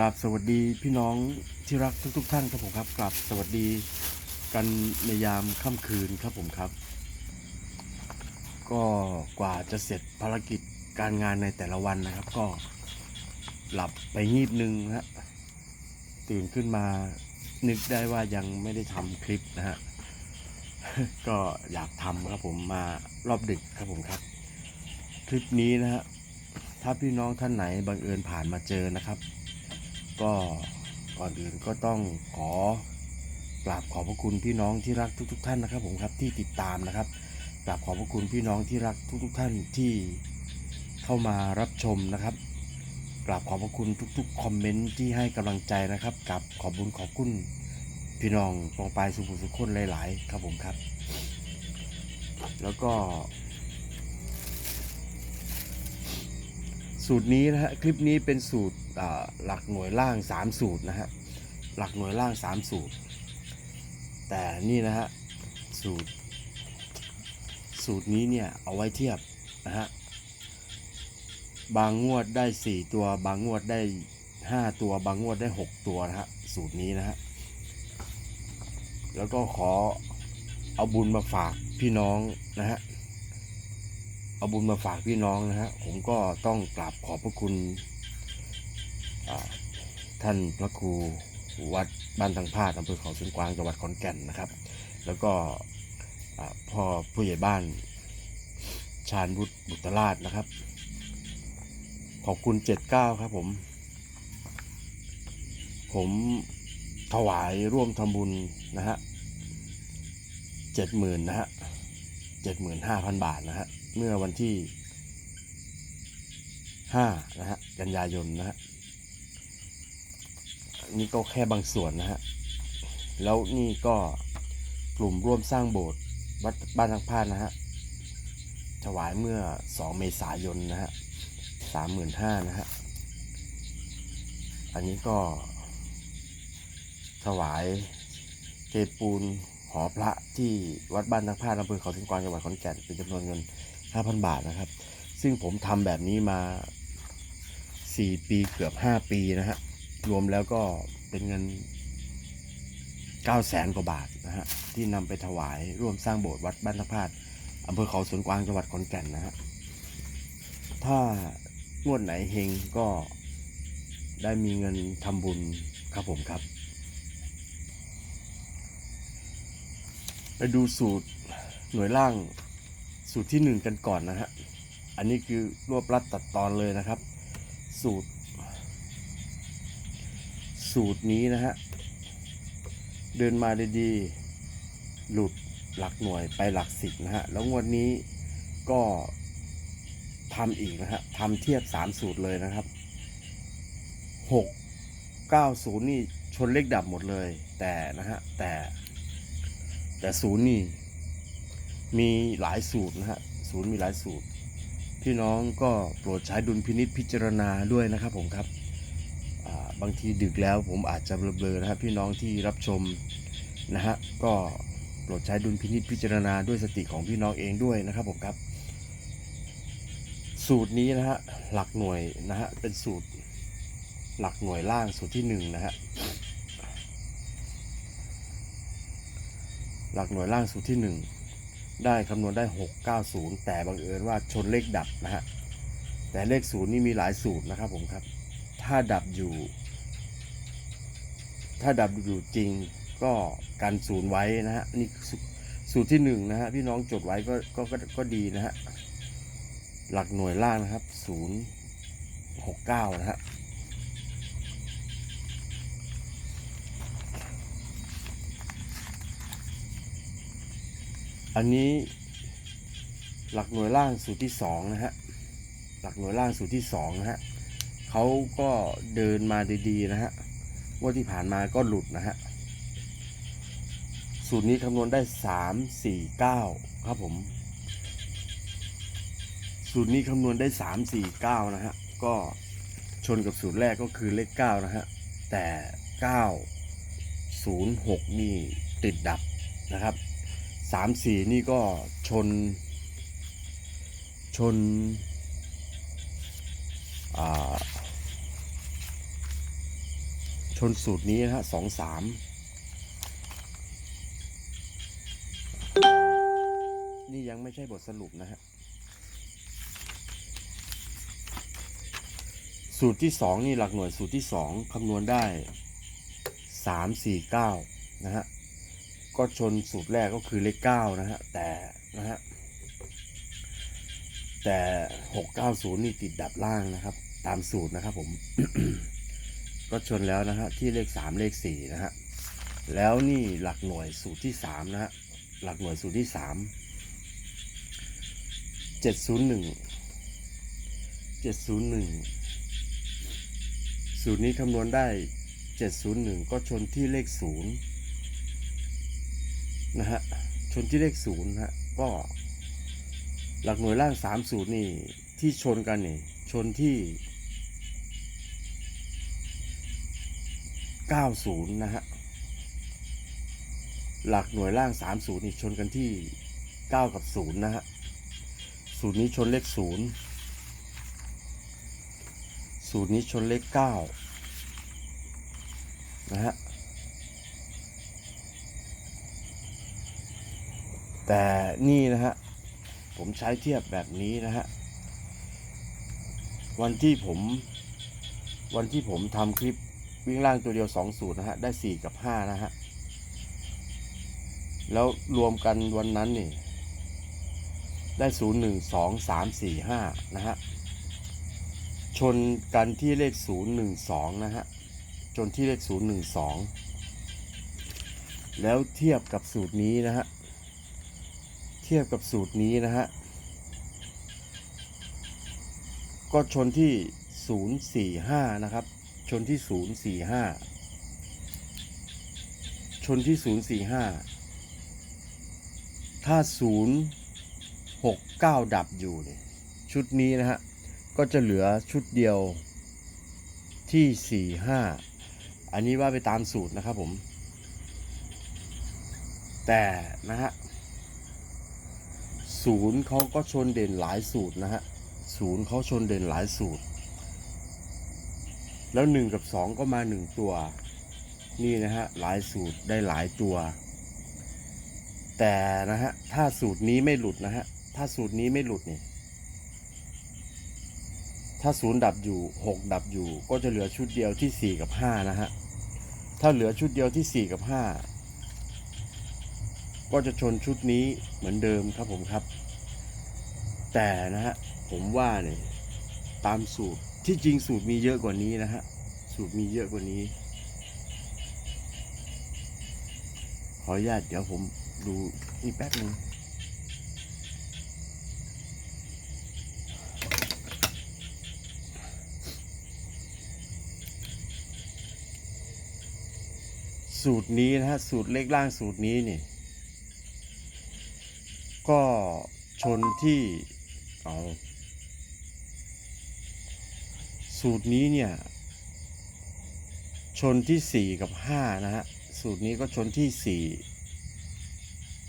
กราบสวัสดีพี่น้องที่รักทุกๆท่านครับผมครับกราบสวัสดีกันในยามค่ำคืนครับผมครับ ก็กว่าจะเสร็จภารกิจการงานในแต่ละวันนะครับ ก็หลับไปงีบนึงนะฮะตื่นขึ้นมานึกได้ว่ายังไม่ได้ทำคลิปนะฮะก็อยากทำครับผมมารอบดึกครับผมครับ คลิปนี้นะฮะถ้าพี่น้องท่านไหนบังเอิญผ่านมาเจอนะครับ ก็ก่อนอื่นก็ต้องขอกราบขอบพระคุณพี่น้องที่รักทุกๆท่านนะครับ ผมครับที่ติดตามนะครับกราบขอบพระคุณพี่น้องที่รักทุกๆท่านที่เข้ามารับชมนะครับกราบขอบพระคุณทุกๆคอมเมนต์ที่ให้กำลังใจนะครับกับขอบบุญขอบคุณพี่น้องปองปลายสุขุสุขคนหลาย ๆ ครับผมครับ แล้วก็ สูตรนี้นะฮะคลิปนี้เป็นสูตรหลักหน่วยล่าง 3 สูตรนะฮะหลักหน่วยล่าง 3 สูตร แต่นี่นะฮะสูตร สูตรนี้เนี่ยเอาไว้เทียบนะฮะบางงวดได้ 4 ตัว บางงวดได้ 5 ตัว บางงวดได้ 6 ตัวนะฮะสูตรนี้นะฮะแล้วก็ขอเอาบุญมาฝากพี่น้องนะฮะ เอาบุญมาฝากพี่น้องนะฮะผมก็ต้องกราบขอบพระคุณท่านพระครูวัดบ้านทางพาดอำเภอเขาสวนกวางจังหวัดขอนแก่นนะครับ แล้วก็พ่อผู้ใหญ่บ้านชาญบุตรบุตรราชนะครับ ขอบคุณเจ็ดเก้าครับผม ผมถวายร่วมทำบุญนะฮะเจ็ดหมื่นนะฮะ เจ็ดหมื่นห้าพันบาทนะฮะเมื่อวันที่5นะฮะกันยายนนะฮะนี่ก็แค่บางส่วนนะฮะแล้วนี่ก็กลุ่มร่วมสร้างโบสถ์วัดบ้านทางพาดนะฮะถวายเมื่อ 2 เมษายนนะฮะ35,000นะฮะอันนี้ก็ถวายเทปูน อพระที่วัดบ้านทางพาอำเภอเขาสิงกวางจังหวัดขอนแก่นเป็นจำนวนเงิน 5,000 บาทนะครับ ซึ่งผมทำแบบนี้มา 4 ปีเกือบ 5 ปีนะฮะ รวมแล้วก็เป็นเงิน 9 แสนกว่าบาทนะฮะ ที่นำไปถวายร่วมสร้างโบสถ์วัดบ้านทพาดอำเภอเขาสวนกวางจังหวัดขอนแก่นนะฮะ ถ้างวดไหนเฮงก็ได้มีเงินทำบุญครับผมครับ ไปดูสูตรหน่วยล่างสูตรที่หนึ่งกันก่อนนะฮะ อันนี้คือรวบรัดตัดตอนเลยนะครับ สูตร สูตรนี้นะฮะ เดินมาดีๆ หลุดหลักหน่วยไปหลักสิบนะฮะ แล้วงวดนี้ก็ทำอีกนะฮะทำเทียบสามสูตรเลยนะครับหกเก้าศูนย์นี่ชนเลขดับหมดเลย แต่นะฮะ แต่ แต่ศูนย์นี่ มีหลายสูตรนะฮะศูนย์มีหลายสูตร พี่น้องก็โปรดใช้ดุลพินิษพิจารณาด้วยนะครับผมครับาบางทีดึกแล้วผมอาจจะเบลอๆนะครับพี่น้องที่รับชมนะฮะก็โปรดใช้ดุลพินิษพิจารณาด้วยสติของพี่น้องเองด้วยนะครับผมครับ สูตรนี้นะฮะหลักหน่วยนะฮะเป็นสูตรหลักหน่วยล่างสูตรที่หนึ่งนะฮะ หลักหน่วยล่างสูตรที่ 1 ได้คำนวณได้ 690 แต่บังเอิญว่าชนเลขดับนะฮะ แต่เลขศูนย์นี่มีหลายสูตรนะครับผมครับ ถ้าดับอยู่ ถ้าดับอยู่จริงก็กันศูนย์ไว้นะฮะ นี่สูสูตรที่1นะฮะพี่น้องจดไว้ก็ก็ก็ก็ดีนะฮะ หลักหน่วยล่างนะครับ 069 นะฮะ อันนี้หลักหน่วยล่างสูตรที่สองนะฮะ หลักหน่วยล่างสูตรที่สองนะฮะเขาก็เดินมาดีๆนะฮะ ว่าที่ผ่านมาก็หลุดนะฮะ สูตรนี้คำนวณได้สามสี่เก้าครับผม สูตรนี้คำนวณได้สามสี่เก้านะฮะ ก็ชนกับสูตรแรกก็คือเลขเก้านะฮะ แต่เก้าศูนย์หกนี่ติดดับนะครับ สามสี่นี่ก็ชน ชนชนสูตรนี้นะฮะสองสามนี่ยังไม่ใช่บทสรุปนะฮะ สูตรที่สองนี่หลักหน่วยสูตรที่สองคำนวณได้สามสี่เก้านะฮะ ก็ชนสูตรแรกก็คือเลขเก้านะฮะ แต่นะฮะ แต่หกเก้าศูนย์นี่ติดดับล่างนะครับ ตามสูตรนะครับผม ก็ชนแล้วนะฮะ ที่เลขสามเลขสี่นะฮะ แล้วนี่หลักหน่วยสูตรที่สามนะฮะ หลักหน่วยสูตรที่สามเจ็ดศูนย์หนึ่งเจ็ดศูนย์หนึ่งสูตรนี้คำนวณได้เจ็ดศูนย์หนึ่งก็ชนที่เลขศู นะฮะชนที่เลขศูนย์ฮะก็หลักหน่วยล่างสามสูตรนี่ที่ชนกันนี่ชนที่90นย์นะฮะหลักหน่วยล่าง30นี่ชนกันที่9กับ0นย์นะฮะสูตรนี้ชนเลข0สูตรนี้ชนเลข9นะฮะ แต่นี่นะฮะ ผมใช้เทียบแบบนี้นะฮะ วันที่ผม วันที่ผมทำคลิปวิ่งล่างตัวเดียว2สูตรนะฮะ ได้ 4 กับ 5 นะฮะ แล้วรวมกันวันนั้นนี่ ได้ 0 1 2 3 4 5 นะฮะ ชนกันที่เลข 0 1 2 นะฮะ จนที่เลข 0 1 2 แล้วเทียบกับสูตรนี้นะฮะ เทียบกับสูตรนี้นะฮะ ก็ชนที่ 045 นะครับ ชนที่ 045 ชนที่ 045 ถ้า 069 ดับอยู่เนี่ยชุดนี้นะฮะ ก็จะเหลือชุดเดียวที่ 45 อันนี้ว่าไปตามสูตรนะครับผม แต่นะฮะ ศูนย์เขาก็ชนเด่นหลายสูตรนะฮะศูนย์เขาชนเด่นหลายสูตร แล้วหนึ่งกับสองก็มาหนึ่งตัว นี่นะฮะหลายสูตรได้หลายตัว แต่นะฮะถ้าสูตรนี้ไม่หลุดนะฮะถ้าสูตรนี้ไม่หลุดเนี่ยถ้าศูนย์ดับอยู่หกดับอยู่ ก็จะเหลือชุดเดียวที่สี่กับห้านะฮะถ้าเหลือชุดเดียวที่สี่กับห้า ก็จะชนชุดนี้เหมือนเดิมครับผมครับ แต่นะฮะผมว่าเนี่ยตามสูตรที่จริงสูตรมีเยอะกว่านี้นะฮะสูตรมีเยอะกว่านี้ ขออนุญาตเดี๋ยวผมดูนี่แป๊บนึงสูตรนี้นะฮะสูตรเลขล่างสูตรนี้นี่ ก็ชนที่เอาสูตรนี้เนี่ย ชนที่สี่กับห้านะฮะ สูตรนี้ก็ชนที่สี่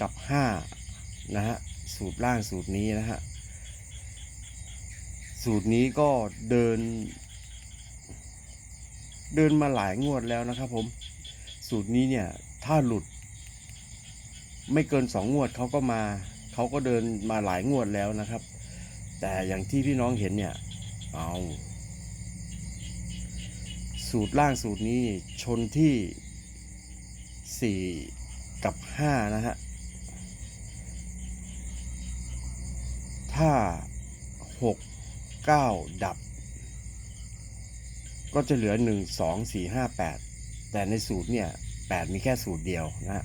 กับห้านะฮะ สูตรล่างสูตรนี้นะฮะ สูตรนี้ก็เดิน เดินมาหลายงวดแล้วนะครับผม สูตรนี้เนี่ย ถ้าหลุด ไม่เกินสองงวดเขาก็มา เขาก็เดินมาหลายงวดแล้วนะครับ แต่อย่างที่พี่น้องเห็นเนี่ย เอาสูตรล่างสูตรนี้ชนที่สี่กับห้านะฮะ ถ้าหกเก้าดับ ก็จะเหลือหนึ่งสองสี่ห้าแปดแต่ในสูตรเนี่ยแปดมีแค่สูตรเดียวนะฮะ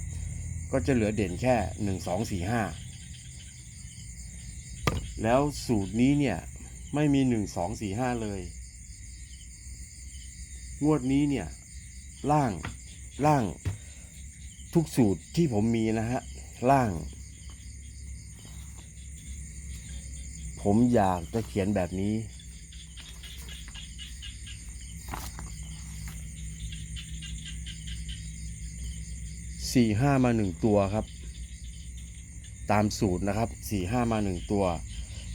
ก็จะเหลือเด่นแค่หนึ่งสองสี่ห้า แล้วสูตรนี้เนี่ย ไม่มีหนึ่งสองสี่ห้าเลย งวดนี้เนี่ย ล่างล่างทุกสูตรที่ผมมีนะฮะ ล่าง ผมอยากจะเขียนแบบนี้ สี่ห้ามาหนึ่งตัวครับ ตามสูตรนะครับสี่ห้ามาหนึ่งตัว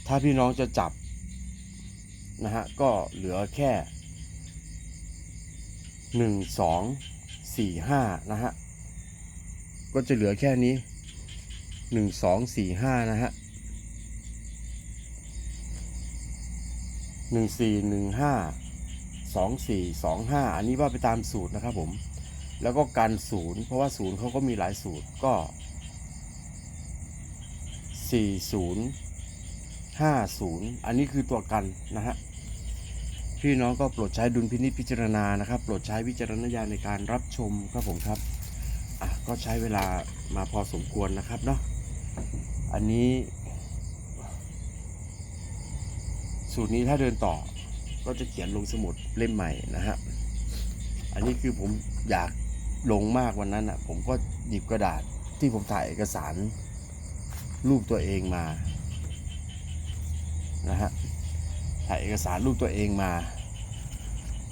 ถ้าพี่น้องจะจับนะฮะก็เหลือแค่หนึ่งสองสี่ห้านะฮะ ก็จะเหลือแค่นี้หนึ่งสองสี่ห้านะฮะหนึ่งสี่หนึ่งห้าสองสี่สองห้าอันนี้ว่าไปตามสูตรนะครับผม แล้วก็การศูนย์เพราะว่าศูนย์เขาก็มีหลายสูตรก็สี่ศู นย์ห้าศูนย์อันนี้คือตัวกันนะฮะพี่น้องก็โปรดใช้ดุลพินิจพิจารณานะครับ โปรดใช้วิจารณญาณในการรับชมครับผมครับอะก็ใช้เวลามาพอสมควรนะครับเนาะอันนี้ สูตรนี้ถ้าเดินต่อก็จะเขียนลงสมุดเล่มใหม่นะฮะอันนี้คือผมอยากลงมากวันนั้นอะผมก็หยิบกระดาษที่ผมถ่ายเอกสารรูปตัวเองมา นะฮะถ่ายเอกสารรูปตัวเองมา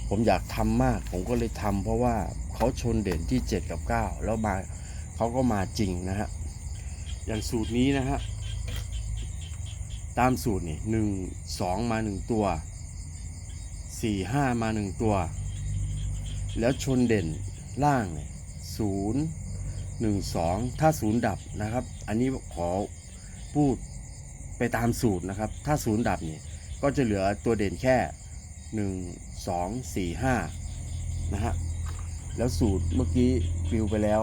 ผมอยากทำมาก ผมก็เลยทำเพราะว่าเขาชนเด่นที่ 7 กับ 9 แล้วมาเขาก็มาจริงนะฮะ อย่างสูตรนี้นะฮะ ตามสูตรนี่หนึ่งสองมาหนึ่งตัวสี่ห้ามาหนึ่งตัว แล้วชนเด่นล่างเนี่ยศูนย์หนึ่งสองถ้าศูนย์ดับนะครับ อันนี้ขอพูด ไปตามสูตรนะครับ ถ้าศูนย์ดับเนี่ยก็จะเหลือตัวเด่นแค่หนึ่งสองสี่ห้านะฮะ แล้วสูตรเมื่อกี้ฟิวไปแล้ว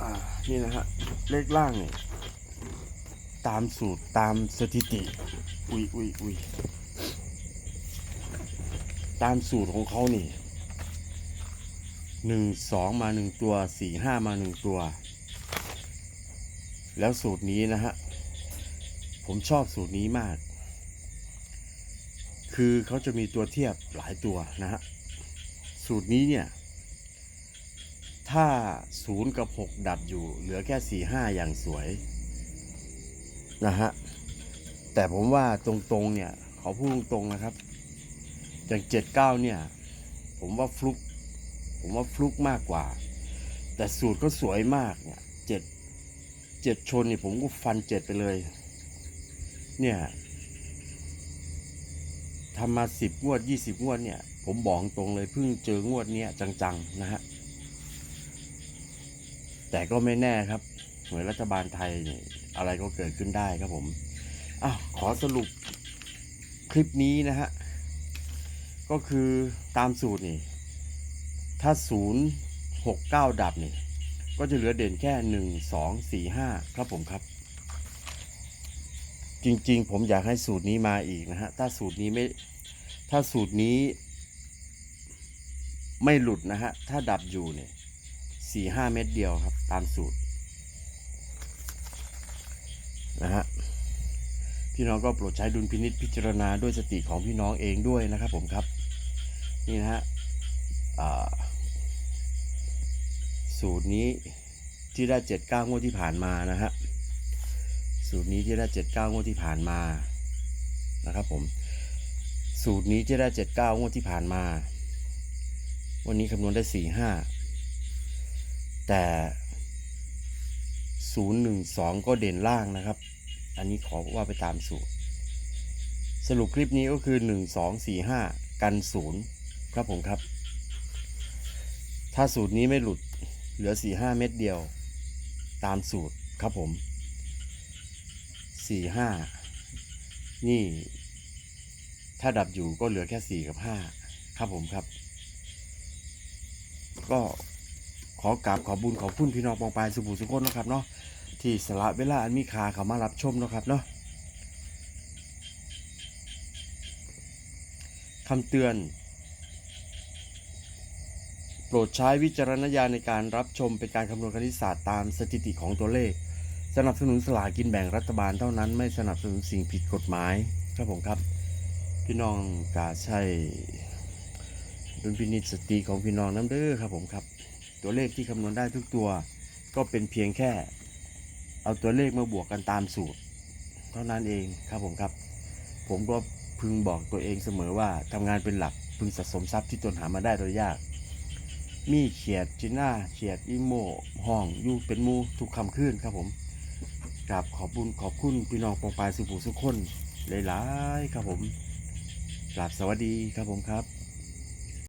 อ่านี่นะฮะ เลขล่างเนี่ยตามสูตรตามสถิติ อุ้ยอุ้ยอุ้ยตามสูตรของเขานี่หนึ่งสองมาหนึ่งตัวสี่ห้ามาหนึ่งตัว แล้วสูตรนี้นะฮะ ผมชอบสูตรนี้มาก คือเขาจะมีตัวเทียบหลายตัวนะฮะ สูตรนี้เนี่ย ถ้าศูนย์กับหกดับอยู่ เหลือแค่สี่ห้าอย่างสวย นะฮะ แต่ผมว่าตรงๆเนี่ยขาพูดตรงๆนะครับ อย่างเจ็ดเก้าเนี่ย ผมว่าฟลุก ผมว่าฟลุกมากกว่า แต่สูตรก็สวยมากเนี่ย เจ็ดชนนี่ผมก็ฟันเจ็ดไปเลย เนี่ยทำมาสิบงวดยี่สิบงวดเนี่ย ผมบอกตรงเลยเพิ่งเจองวดเนี้ยจังๆนะฮะ แต่ก็ไม่แน่ครับหน่วยรัฐบาลไทยเนี่ยอะไรก็เกิดขึ้นได้ครับผมอ้าวขอสรุปคลิปนี้นะฮะ ก็คือตามสูตรนี่ ถ้าศูนย์หกเก้าดับนี่ ก็จะเหลือเด่นแค่หนึ่งสองสี่ห้าครับผมครับ จริงๆ ผมอยากให้สูตรนี้มาอีกนะฮะ ถ้าสูตรนี้ไม่ ถ้าสูตรนี้ ไม่หลุดนะฮะ ถ้าดับอยู่เนี่ยสี่ห้าเม็ดเดียวครับ ตามสูตรนะฮะพี่น้องก็โปรดใช้ดุลพินิษพิจารณาด้วยสติของพี่น้องเองด้วยนะครับผมครับ นี่นะฮะอ่า สูตรนี้ที่ได้เจ็ดเก้างวดที่ผ่านมานะฮะสูตรนี้ที่ได้เจ็ดเก้างวดที่ผ่านมานะครับผมสูตรนี้ที่ได้เจ็ดเก้างวดที่ผ่านมา วันนี้คำนวณได้สี่ห้าแต่ศูนย์หนึ่งสองก็เด่นล่างนะครับ อันนี้ขอว่าไปตามสูตร สรุปคลิปนี้ก็คือหนึ่งสองสี่ห้ากันศูนย์ครับผมครับ ถ้าสูตรนี้ไม่หลุด เหลือสี่ห้าเม็ดเดียว ตามสูตรครับผมสี่ห้านี่ ถ้าดับอยู่ก็เหลือแค่สี่กับห้าครับผมครับ ก็ขอกราบขอบุญขอบคุณพี่น้องปองปายสุภูสุคนนะครับเนาะที่สละเวลาอันมีคาเขามารับชมนะครับเนาะคำเตือน รดใช้วิจารณญาณในการรับชมเป็นการคำนวณคณิตศาสตร์ตามสถิติของตัวเลข สนับสนุนสลากินแบ่งรัฐบาลเท่านั้นไม่สนับสนุนสิ่งผิดกฎหมายครับผมครับ พี่น้องกาใช่ดุลพินิจสติของพี่น้องน้ำเด้อครับผมครับ ตัวเลขที่คำนวณได้ทุกตัว ก็เป็นเพียงแค่ เอาตัวเลขมาบวกกันตามสูตร เท่านั้นเองครับผมครับ ผมก็พึงบอกตัวเองเสมอว่าทำงานเป็นหลักพึงสะสมทรัพย์ที่ตนหามาได้โดยยาก มีเขียดจิน่าเขียดอีโมห้องอยู่เป็นมูทุกคำขึ้นครับผมกราบขอบบุญขอบคุณพี่น้องปองปายสุภูสุขคนหลายๆครับผมกราบสวัสดีครับผมครับ